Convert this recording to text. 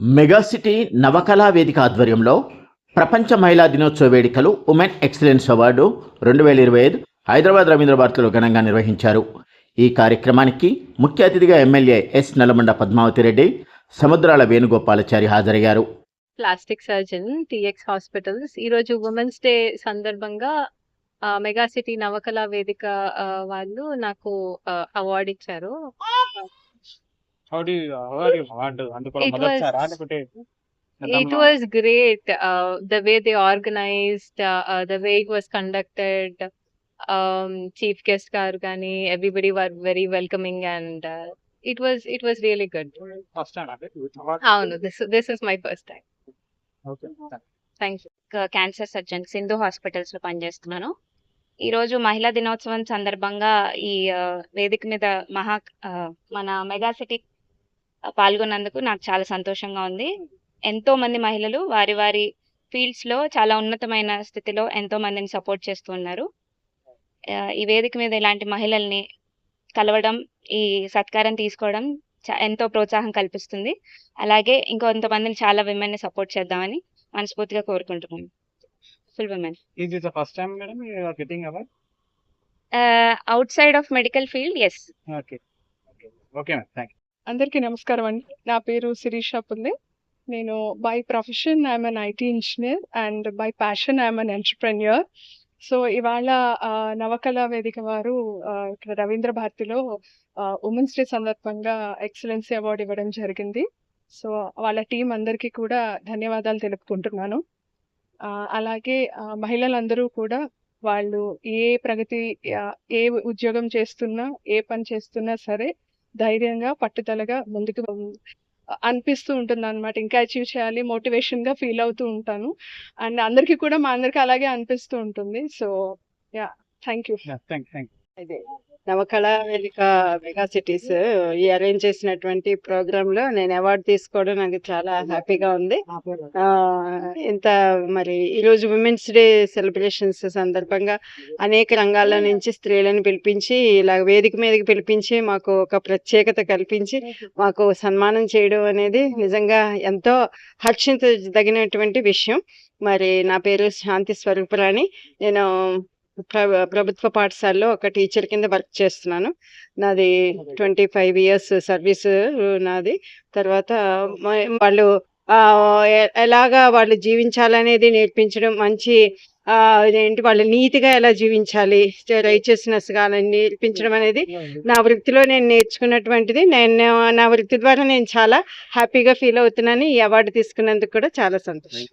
Megacity Navakala వేదిక ఆధ్వర్యంలో ప్రపంచ మహిళా దినోత్సవ వేడుకలు ఉమెన్ ఎక్సలెన్స్ అవార్డు రెండు వేల ఇరవై ఐదు హైదరాబాద్ రవీంద్రభారతిలో ఘనంగా నిర్వహించారు. ఈ కార్యక్రమానికి ముఖ్య అతిథిగా ఎమ్మెల్యే ఎస్ నల్లమండ పద్మావతి రెడ్డి సముద్రాల వేణుగోపాలాచారి హాజరయ్యారు. Plastic surgeon TX hospitals. ఈరోజు ఉమెన్స్ డే సందర్భంగా megacity mega city Navakala Vedika వాళ్ళు నాకు అవార్డు ఇచ్చారు. How do you, how are you? Award అందుకోవడం It was- ఇట్ గతంలో- was great the way they organized the way it was conducted chief guest గారు కానీ everybody were very welcoming and it was it was really good first time అంటే award? అవును this this is my first time Okay. Thank you cancer surgeon Sindhu హాస్పిటల్స్లో పనిచేస్తున్నాను ఈ రోజు మహిళా దినోత్సవం సందర్భంగా ఈ ఆ, వేదిక మీద మహా ఆ, మన మెగా సిటీ పాల్గొన్నందుకు నాకు చాలా సంతోషంగా ఉంది ఎంతో మంది మహిళలు వారి వారి ఫీల్డ్స్లో చాలా ఉన్నతమైన స్థితిలో ఎంతో మందిని సపోర్ట్ చేస్తూ ఉన్నారు ఈ వేదిక మీద ఇలాంటి మహిళల్ని కలవడం ఈ సత్కారం తీసుకోవడం ఎంతో ప్రోత్సాహం కల్పిస్తుంది అలాగే ఇంకొంతమందిని చాలా విమెన్ని సపోర్ట్ చేద్దామని మనస్ఫూర్తిగా కోరుకుంటున్నాను full women getting award? Outside of medical field yes. Okay. Okay, ma'am. Thank you. అందరికీ నమస్కారం అండి. నా పేరు శిరీష ఉంది నేను by profession I'm an IT engineer and by passion I'm an entrepreneur so ఇవాళ నవకళా నవకళ వేదిక వారు ఇక్కడ రవీంద్ర భారతిలో ఉమెన్స్ డే సందర్భంగా ఎక్సలెన్సీ అవార్డు ఇవ్వడం జరిగింది. సో వాళ్ళ టీం అందరికీ కూడా ధన్యవాదాలు తెలుపుకుంటున్నాను. అలాగే మహిళలందరూ కూడా వాళ్ళు ఏ ప్రగతి ఏ ఉద్యోగం చేస్తున్నా ఏ పని చేస్తున్నా సరే ధైర్యంగా పట్టుదలగా ముందుకు అనిపిస్తూ ఉంటుంది అనమాట ఇంకా అచీవ్ చేయాలి మోటివేషన్గా ఫీల్ అవుతూ ఉంటాను. అండ్ అందరికీ కూడా మా అందరికీ అలాగే అనిపిస్తూ ఉంటుంది. So yeah thank you you. అదే. నవకళా వేదిక మెగా సిటీస్ ఈ అరేంజ్ చేసినటువంటి ప్రోగ్రామ్లో నేను అవార్డు తీసుకోవడం నాకు చాలా హ్యాపీగా ఉంది. ఇంత మరి ఈరోజు ఉమెన్స్ డే సెలబ్రేషన్స్ సందర్భంగా అనేక రంగాల్లో నుంచి స్త్రీలను పిలిపించి ఇలా వేదిక మీదకి పిలిపించి మాకు ఒక ప్రత్యేకత కల్పించి మాకు సన్మానం చేయడం అనేది నిజంగా ఎంతో హర్షించదగినటువంటి విషయం. మరి నా పేరు శాంతి స్వరూపరాణి. నేను ప్రభుత్వ పాఠశాలలో ఒక టీచర్ కింద వర్క్ చేస్తున్నాను. నాది ట్వంటీ ఫైవ్ ఇయర్స్ సర్వీస్ నాది. తర్వాత వాళ్ళు ఎలాగా వాళ్ళు జీవించాలనేది నేర్పించడం మంచి ఏంటి వాళ్ళు నీతిగా ఎలా జీవించాలి రైచియస్నెస్గా నేర్పించడం అనేది నా వృత్తిలో నేను నేర్చుకున్నటువంటిది. నేను నా వృత్తి ద్వారా నేను చాలా హ్యాపీగా ఫీల్ అవుతున్నాను. ఈ అవార్డు తీసుకున్నందుకు కూడా చాలా సంతోషం.